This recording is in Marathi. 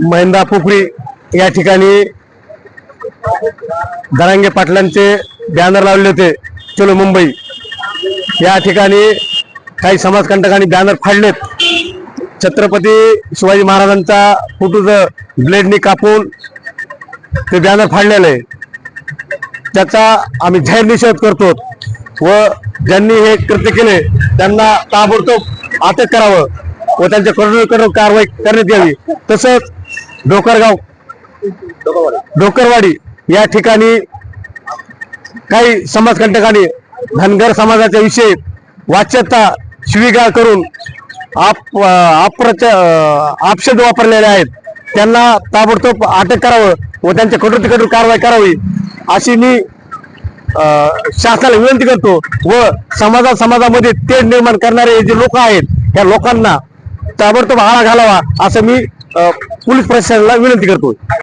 महिंदा पोखरी या ठिकाणी दरांगे पाटलांचे बॅनर लावले होते चलो मुंबई. या ठिकाणी काही समाजकंटकांनी बॅनर फाडलेत. छत्रपती शिवाजी महाराजांचा फोटो ब्लेडनी कापून ते बॅनर फाडलेलं. आहे त्याचा आम्ही जाहीर निषेध करतो व ज्यांनी हे कृत्य केले त्यांना ताबडतोब अटक करावं. व त्यांच्या कठोर कारवाई करण्यात यावी. तसंच डोकरगाव डोकरवाडी या ठिकाणी काही समाजकंटकांनी धनगर समाजाच्या विषयी वाच्यता शिवीगाळ करून आप आपशब्द वापरलेले आहेत. त्यांना ताबडतोब अटक करावं व त्यांच्या कठोर कठोर कारवाई करावी अशी मी अं, शासनाला विनंती करतो व समाजा समाजामध्ये तेढ निर्माण करणारे जे लोक आहेत त्या लोकांना ताबडतोब आळा घालावा असं मी पोलीस प्रशासनाला विनंती करतो